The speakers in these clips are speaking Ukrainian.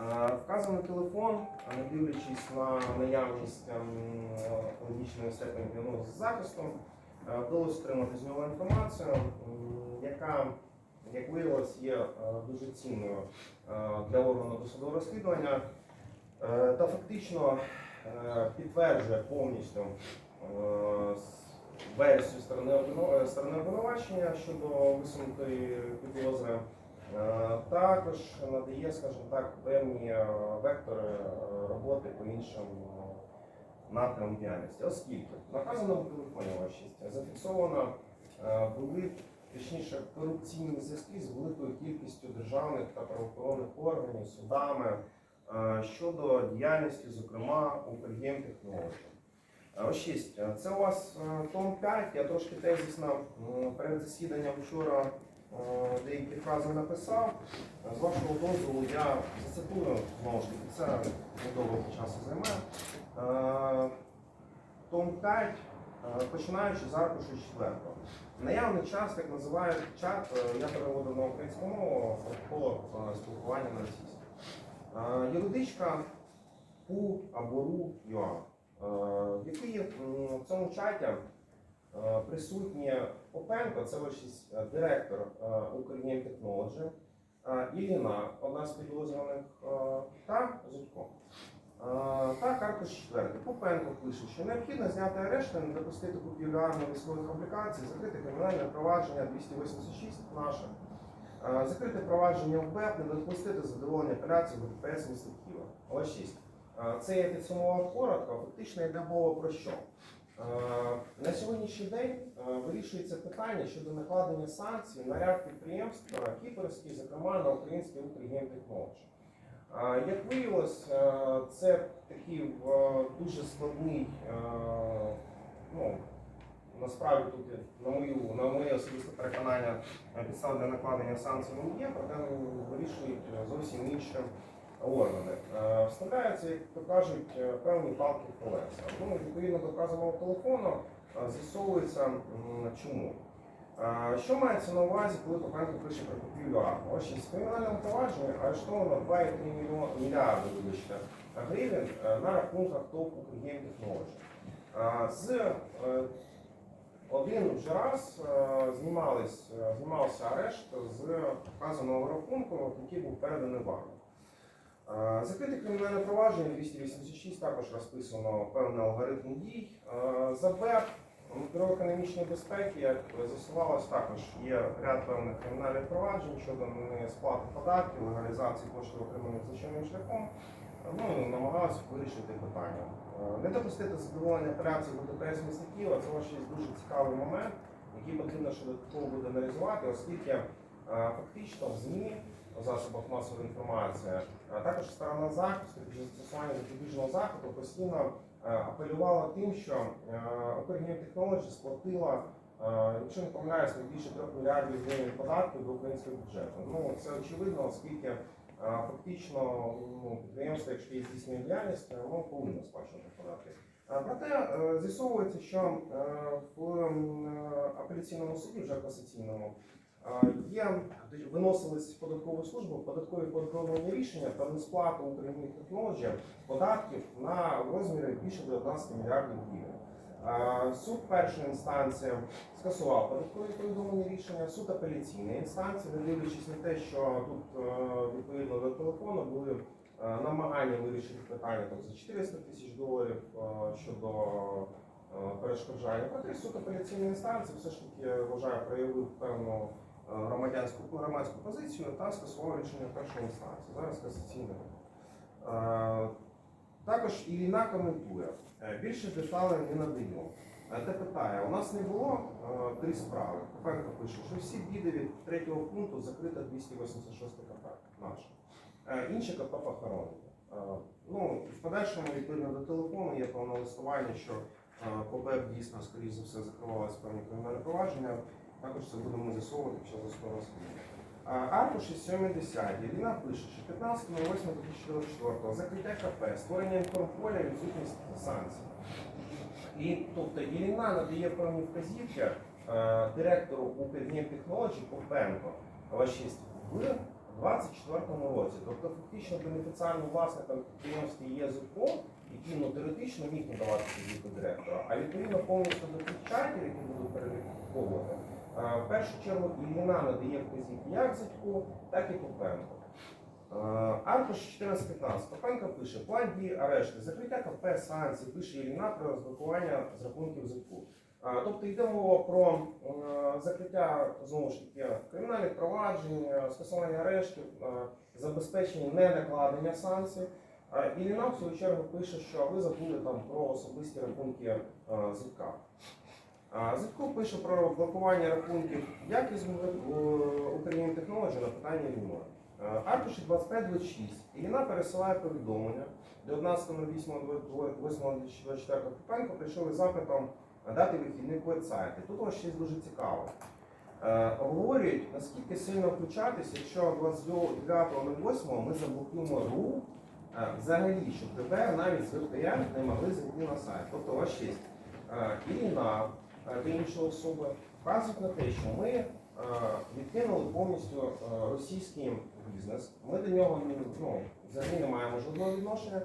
Е, Вказаний телефон, не дивлячись на наявність ем, логічної степені ну, з захистом, е, вдалося отримати з нього інформацію, яка, як виявилось, є е, дуже цінною для органу досудового розслідування та фактично підтверджує повністю версію сторони обвинувачення щодо висунутої підозри. Е, Також надає, скажімо так, певні е, вектори е, роботи по іншим напрямам діяльності, оскільки наказаному телефоні вашість зафіксовано були, точніше, корупційні зв'язки з великою кількістю державних та правоохоронних органів, судами щодо діяльності, зокрема, Укргейм Технологій. Е, Ось шість. Е, Це у вас том 5. Я трошки тезісно перед засіданням вчора деякі фрази написав. Е, З вашого дозволу я зацитую знову ж таки, це недовго часу займе. Е, Том 5, е, починаючи з аркушу 4. Наявний час, як називають чат, е, я переводив на українську мову протоколу е, спілкування на російську. Е, Юридичка ПУ або РУ ЮА, е, в цьому чаті е, присутні Попенко, це ваш е, директор Україн Technology, е, Іліна, одна з підозрюваних, е, та Зудько. Е, Так, аркуш 4. Попенко пише, що необхідно зняти арешти, не допустити купівлю армії військових облікацій, закрити кримінальне провадження 286 наше, Е, закрити провадження в БЕП, не допустити задоволення апеляції в ДПС міста Києва. Ось 6. Е, Це я підсумував коротко, фактично йде мова про що? Е, На сьогоднішній день е, вирішується питання щодо накладення санкцій на ряд підприємств е, кіпрських, зокрема на український Укргейм Technology. Е, Як виявилось, це такий дуже складний, ну, насправді тут на мою на моє особисте переконання підстав для накладення санкцій не є, проте ну, вирішують зовсім інші органи. Е, Вставляються, як то кажуть, е, певні палки в колеса. Ну, відповідно до вказаного телефону е, з'ясовується чому. Що мається на увазі, коли Попенко пише про купівлю армії? Ось із кримінальному провадженні арештовано 2,3 мільярди гривень на рахунках ТОП Технологі. З один вже раз знімався арешт з вказаного рахунку, який був переданий. Е, Закрите кримінальне провадження 286 також розписано певний алгоритм дій. Е, За БЕП Бюро безпеки, як з'ясувалось, також є ряд певних кримінальних проваджень щодо несплати податків, легалізації коштів отриманих злочинним шляхом. Ну, намагалися вирішити питання. Е, Не допустити задоволення апеляції до ДПС міста Києва це є дуже цікавий момент, який потрібно ще додатково буде аналізувати, оскільки е, фактично в ЗМІ, засобах масової інформації, а також сторона захисту під застосування запобіжного заходу постійно е, апелювала тим, що Укргенів Технологі сплатила, е, якщо не помиляюсь, більше 3 мільярдів гривень податків до українського бюджету. Ну це очевидно, оскільки е, фактично ну, підприємство, якщо є здійснює діяльність, воно повинно сплачувати податки. Е, Проте е, з'ясовується, що е, в е, апеляційному суді, вже касаційному, е, є виносились податкову службу податкові податкові рішення про несплату Україні технології податків на в розмірі більше 19 мільярдів гривень. Е, Суд першої інстанції скасував податкові повідомлені рішення, суд апеляційної інстанції, не дивлячись на те, що тут е, відповідно до телефону були е, намагання вирішити питання там, за 400 тисяч доларів е, щодо е, перешкоджання. Проте суд апеляційної інстанції все ж таки вважає, проявив певну е, громадянську громадську позицію та скасував рішення першої інстанції. Зараз касаційне. Також Іліна коментує. Е, Більше деталей не надаємо. Е, Те питає, у нас не було е, три справи. Попенко пише, що всі біди від третього пункту закрита 286 КП наш. Е, Інші КП похоронені. Е, Ну, в подальшому, відповідно до телефону, є певне листування, що по дійсно, скоріш за все, закривалися певні кримінальні провадження. Також це будемо з'ясовувати під час досудового розслідування. Аркуші 70. Єліна пише, що 15.08.2024 закриття КП, створення інформполя, відсутність санкцій. І тобто Єліна надає певні вказівки е, директору Укргейм Технологій Попенко. Вашість, ви 24 році. Тобто фактично бенефіціальним власником підприємства є ЗКО, який ну, теоретично міг надавати візитку директора, а відповідно повністю до тих чатів, які будуть переліковувати, в першу чергу Ілліна надає вказівки як Зятьку, так і Попенко. Аркуш 1415. Попенко пише план дії арешти, закриття КП санкцій, пише Ілліна про розблокування з рахунків ЗКУ. Тобто йде мова про закриття знову ж таки кримінальних проваджень, е, скасування арештів, е, забезпечення не накладення санкцій. Ілліна в свою чергу пише, що ви забули там про особисті рахунки е, ЗК. Зитко пише про блокування рахунків як із Technology на питання Лімо. Аркуші 2526. Іліна пересилає повідомлення до 11.08.2024 Купенко прийшов із запитом дати вихідний веб-сайт. І тут ось щось дуже цікаво. Е, Обговорюють, наскільки сильно включатись, якщо 29.08 ми заблокуємо РУ е, взагалі, щоб тепер навіть з VPN не могли зайти на сайт. Тобто ось щось. Е, Іліна та інші особи вказують на те, що ми е, відкинули повністю е, російський бізнес. Ми до нього ну, взагалі не маємо жодного відношення.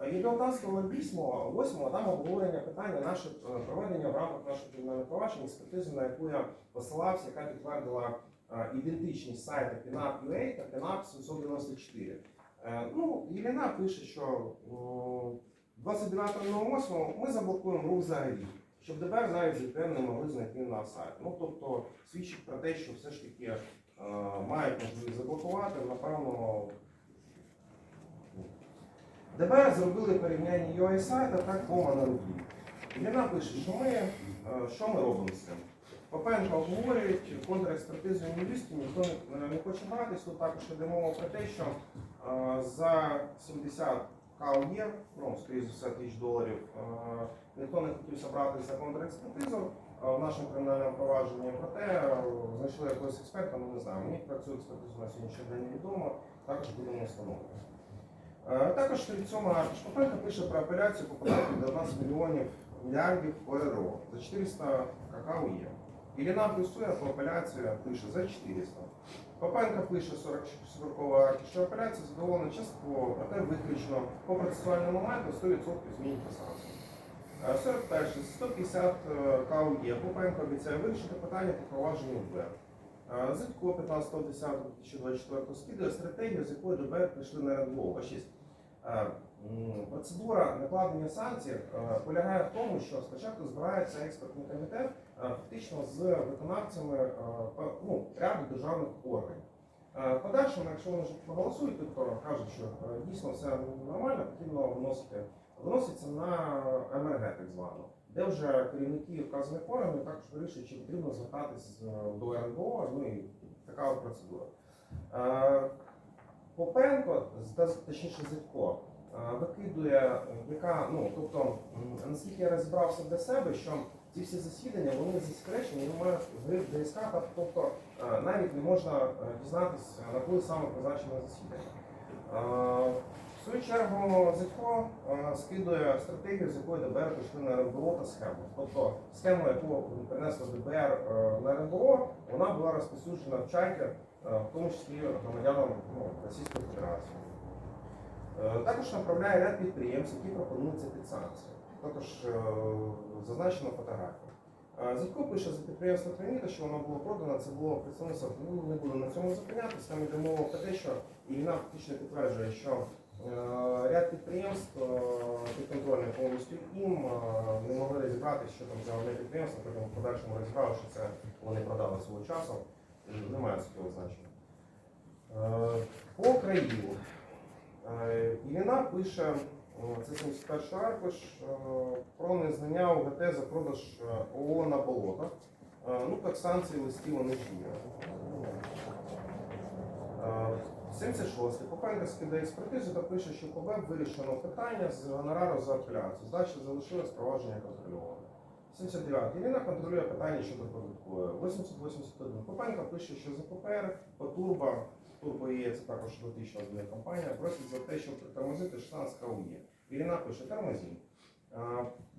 Е, І до 11.08 там обговорення питання наше е, проведення в рамках нашого кримінального провадження, експертизи, на яку я посилався, яка підтвердила е, ідентичність сайту PNAP.ua та PNAP 794. Е, Ну, Єліна пише, що м, 29.08 ми заблокуємо рух взагалі, щоб ДБР навіть ZPN не могли знайти на сайт. Ну, тобто свідчить про те, що все ж таки е, мають можливість заблокувати, напевно. ДБР зробили порівняння UI сайта та кома на руки. Єліна пише, що ми, е, що ми робимо з цим. Попенко обговорюють контрекспертизу юристів, ніхто не, не хоче братись. Тут також йде мова про те, що е, за 70 КАУЄ, ну, скоріше за все, тисяч доларів, е, ніхто не хотів забрати за контрекспертизу е, в нашому кримінальному провадженні. Проте е, знайшли якогось експерта, ну не знаю. Мені про цю експертизу на сьогоднішній день невідомо, також будемо встановлювати. Е, Також 37 аркуш пише про апеляцію по податку до 11 мільйонів мільярдів ОРО за 400 какао є. Іліна плюсує по апеляцію пише за 400. Попенко пише 40 40 аркуш, що апеляція задоволена частково, проте виключно по процесуальному моменту 100% змін санкцій. Е, 41 150 КАУ є. Попенко обіцяє вирішити питання по провадженню ВБР. Е, Зитко 15.10.2024 скидує стратегію, з якою ДБР прийшли на РНБО. Ось є. Е, м, Процедура накладення санкцій е, полягає в тому, що спочатку збирається експертний комітет е, фактично з виконавцями ну, ряду державних органів. Подальшому, якщо вони проголосують, тобто кажуть, що дійсно все нормально, потрібно виносити, виноситься на МРГ так звано, де вже керівники вказаних органів також вирішують, чи потрібно звертатись е, до РНБО, ну і така от процедура. Е, Попенко, точніше Зитко, е, викидує, яка, ну, тобто, наскільки я розібрався для себе, що ці всі засідання, вони засекречені, вони мають гриф ДСК, тобто навіть не можна дізнатися, на коли саме призначене засідання. В свою чергу Зитко е, скидує стратегію, з якої ДБР пішли на РНБО та схему. Тобто схему, яку принесло ДБР е, на РНБО, вона була розповсюджена в чаті, е, в тому числі громадянам ну, Російської Федерації. Також направляє ряд підприємств, які пропонуються під санкції. Також зазначено фотографію. Зітко пише за підприємство Триніта, що воно було продано, це було представництво, ну не буду на цьому зупинятися. Там йде мова про те, що і вона фактично підтверджує, що ряд підприємств е, підконтрольних повністю їм е, не могли розібратися, що там за одне підприємство, потім в подальшому розібрали, що це вони продали свого часу. Е, Немає цього значення. Е, По Країву. Е, Іліна пише, е, це 71 аркуш, е, про незнання УГТ за продаж е, ООО на болотах. Е, Ну, так санкції листів вони ж є. Е, 76. Попенко скидає експертизу та пише, що по вирішено питання з гонорару за апеляцію. Здача залишилось провадження контрольоване. 79. Іліна контролює питання щодо податкової. 80-81. Попенко пише, що за ППР по турбо Турбо є це також дотична до компанія, просить за те, щоб притормозити 16 КУЄ. Ірина пише, тормозі.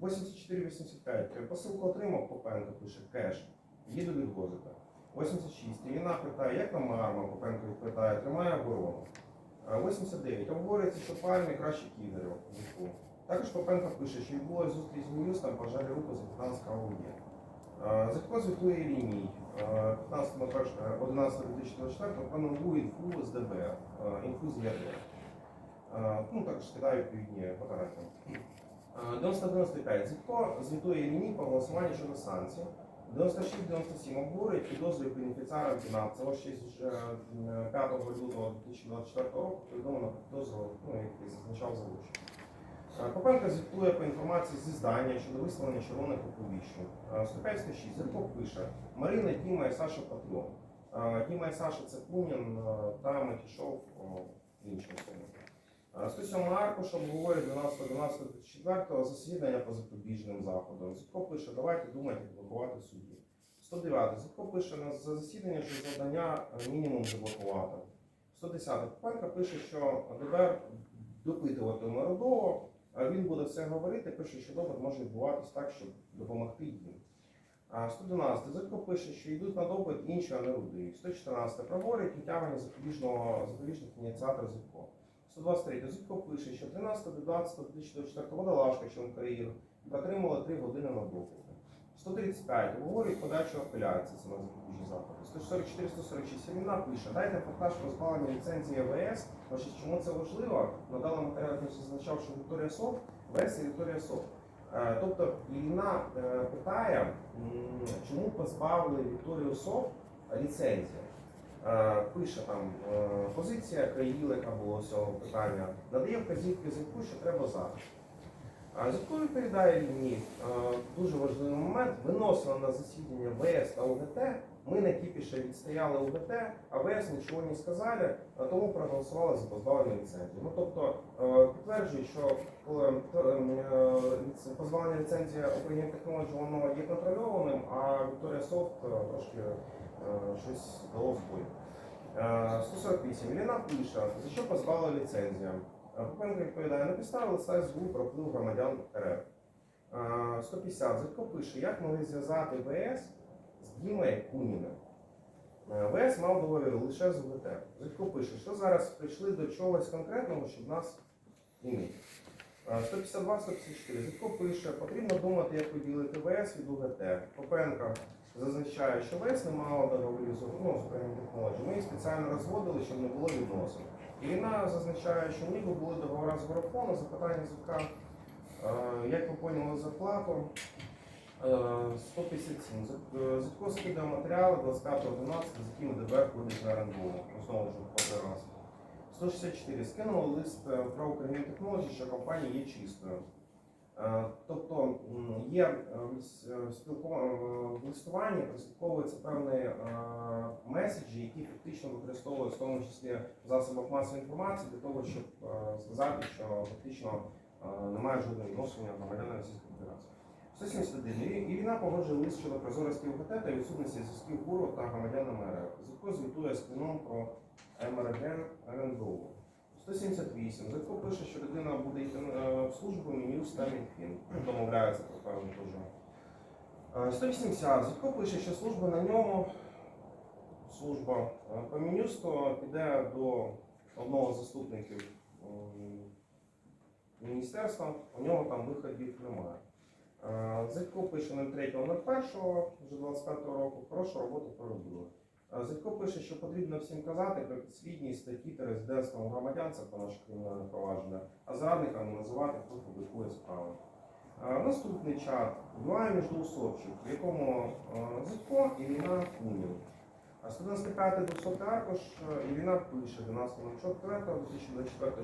84-85. Посилку отримав Попенко, пише кеш. Їду відвозити. 86. Іліна питає, як там арма? Попенко відповідає, тримає оборону. Е, 89. Обговорюється, що армії краще кідерів. Також Попенко пише, що відбулася зустріч з міністром, пожарі руку за 15 ОУЄ. Зубко звітує ліній 15.11.2024 про нову інфу з ДБР, е, інфу з. Е, Ну, також скидаю відповідні фотографії. Е, 90-95. Зітко звітує ліній по голосуванню щодо санкцій. 96-97 обговорюють підозрює бенефіціарам КІНАП. Це ще з е, 5 лютого 2024 року повідомлено про підозру, ну, який зазначав залучення. Е, Попенко звітує по інформації зі здання щодо висловлення червоних оповіщень. Е, 156. Зірко пише Марина, Діма і Саша Патріон. Е, Діма і Саша це Пунін е, та Матішов іншим словом. Е, 107 аркуш обговорює 12.12.24 засідання по запобіжним заходам. Зітко пише, давайте думати, як блокувати судді. 109. Зітко пише на за засідання, що завдання е, мінімум заблокувати. 110. Попенко пише, що ДБР допитуватиме Родова, а він буде все говорити, пише, що допит може відбуватись так, щоб допомогти їм. А 112. Зитко пише, що йдуть на допит інші, а не руди. 114. Проговорюють відтягування запобіжних ініціаторів Зитко. 123. Зитко пише, що 13-12-2024 водолажка Чонкаїр протримала 3 години на допиті. 135. Обговорюють подачу апеляції, на запобіжні заходи. 144-146. Сіміна пише, дайте фактаж позбавлення ліцензії ВС. Чому це важливо? Надала матеріал, який зазначав, що Вікторія Софт, ВС і Вікторія Софт. Е, Тобто Іліна е, питає, чому позбавили Вікторію Софт ліцензії. Е, Пише там е, позиція країл, яка була з цього питання, надає вказівки зв'язку, що треба зараз. Зітко відповідає мені е, дуже важливий момент. Виносила на засідання ВС та УГТ. Ми на кіпіше відстояли а ВС нічого не сказали, тому проголосували за позбавлення ліцензії. Ну тобто е, підтверджують, що е, е, позбавлення ліцензії Україні Technology воно є контрольованим, а Вікторія Софт трошки щось дало збой. Е, 148. Іліна пише, за що позбавили ліцензію? Е, Попенко відповідає, на підставі листа СБУ про вплив громадян РФ. Е, 150. Зитко пише, як могли зв'язати ВС з Дімою Куніним. Е, ВС мав договір лише з УГТ. Зитко пише, що зараз прийшли до чогось конкретного, щоб нас іміти. 152-154. Зитко пише, потрібно думати, як поділити ВС від УГТ. Попенко зазначає, що ВС не мало договорів з ну, Technology. Ми їх спеціально розводили, щоб не було відносин. Ірина зазначає, що ніби були договори з Воропону, запитання ЗК, е, як ви поняли зарплату. Е, 157. Зит- Зитко скидає матеріали 25.11, з якими ДБР ходить на РНБО. Ж по раз. 164. Скинули лист е, про Україну Technology, що компанія є чистою. Е, Тобто є е, в листуванні прослідковуються певні меседжі, які фактично використовують в тому числі в засобах масової інформації для того, щоб сказати, що фактично немає жодного відношення громадян Російської Федерації. 171. І- Ірина погоджує лист щодо прозорості УГТ та відсутності зв'язків ГУРу та громадянами РФ. Зитко звітує з кліном про МРГ РНБО. 178. Зитко пише, що людина буде йти е, в службу Мінюс та Мінфін. Домовляється про певну службу. Е, 180. Зитко пише, що служба на ньому, служба е, по Мінюсту піде до одного заступників міністерства, у нього там виходів немає. Зитько пише 03.01 вже 25 року, хорошу роботу проробили. Зитько пише, що потрібно всім казати про підслідність статті та резидентством громадян, це по наших кримінальне провадження, а зрадниками називати, хто публікує справи. Наступний чат Буває між в якому Зитько і Ліна Кунів. 195-200 також, е, і війна пише 12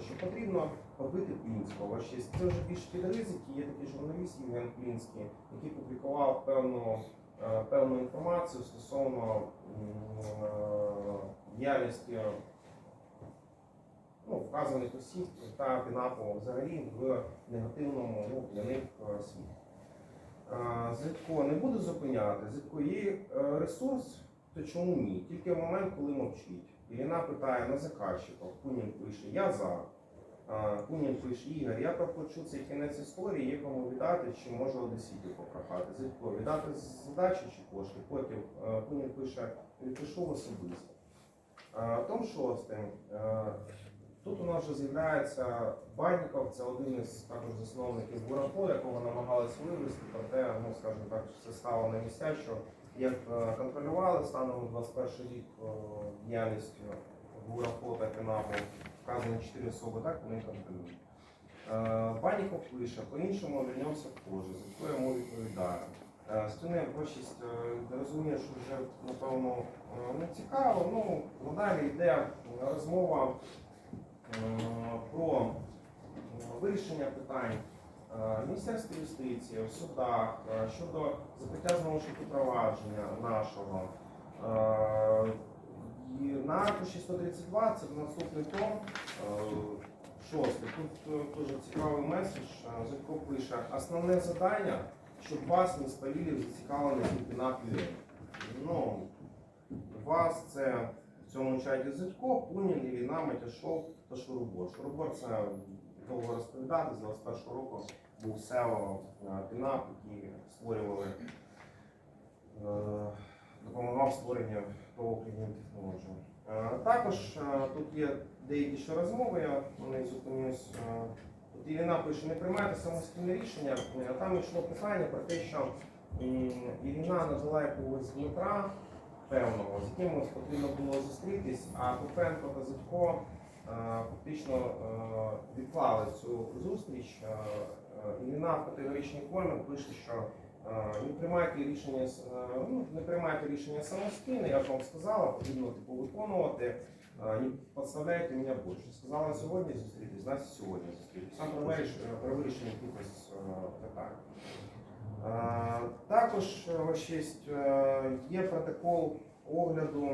що потрібно побити Плінського. Це вже більш підризики, є такий журналіст Євген Плінський, який публікував певну е, певну інформацію стосовно діяльності е, ну, вказаних осіб та ПІНАПО взагалі в негативному ну, для них світі. Зитко не буде зупиняти, Зитко є ресурс то чому ні? Тільки в момент, коли мовчить. Ірина питає на заказчика, Кунін пише, я за. Кунін пише, Ігор, я проплачу цей кінець історії, є кому віддати, чи можу одеситів попрохати. Зитько, віддати задачі чи кошти. Потім Кунін пише, відпишу особисто. Том шостий. Е, Тут у нас вже з'являється Банніков, це один із також засновників Бурафо, якого намагалися вивести, проте, ну скажімо так, все стало на місця, що як е, контролювали станом на 21 рік е, діяльність Бурафо та Пінапу, вказані 4 особи, так вони контролюють. Е, Банніков пише, по-іншому вернемося позже, за що йому відповідає. Е, Стюне більшість е, розуміє, що вже напевно е, не цікаво. Ну, надалі йде розмова е, про е, вирішення питань е, Міністерстві юстиції, в судах е, щодо закриття знову ж таки провадження нашого. Е, І на аркуші 132 це наступний том. е, Шостий. Тут е, дуже цікавий меседж. Е, Зубко пише, основне завдання, щоб вас не спалили в зацікавленості пінапі. Ну, вас це в цьому чаті Зитко, Пунін, Іліна, Матяшов та Шурубор. Шурубор це довго розповідати, з 21 року був SEO е, Пінап, які створювали, е, допомагав створенню клінінг технології. Е, Також тут є деякі ще розмови, я на них зупинюсь. Тут Ірина пише, не приймайте самостійне рішення. Е, Там йшло питання про те, що Ірина надала якогось Дмитра певного, з яким потрібно було зустрітись, а Купенко та Зитко фактично е, відклали цю зустріч. Е, е, в категоричній формі пише, що е, не приймайте рішення, е, ну, не приймайте рішення самостійно, я ж вам сказала, потрібно типу виконувати. Е, Не підставляйте мене більше. Сказала сьогодні зустрітись, значить сьогодні зустрітись. Сам про вирішення, якихось е, питань. Е, Також е, честь, е, є протокол огляду.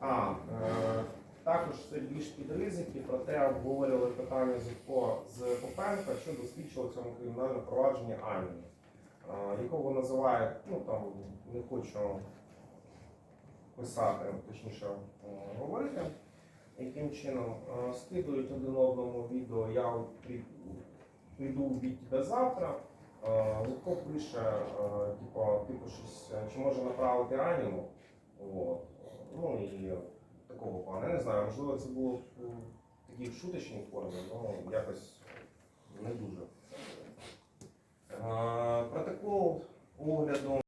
А, е, також це більш під ризики, проте обговорювали питання Зубко з Попенка щодо слідчого в цьому кримінальному провадженні Ані, якого називають, ну там не хочу писати, точніше е, говорити, яким чином скидують один одному відео, я прийду від тебе завтра. Е, пише, типу, типу щось, чи може направити Аніну. От. Ну і такого плану. Я не знаю, можливо, це було в такій шуточній формі, але якось не дуже. Протокол огляду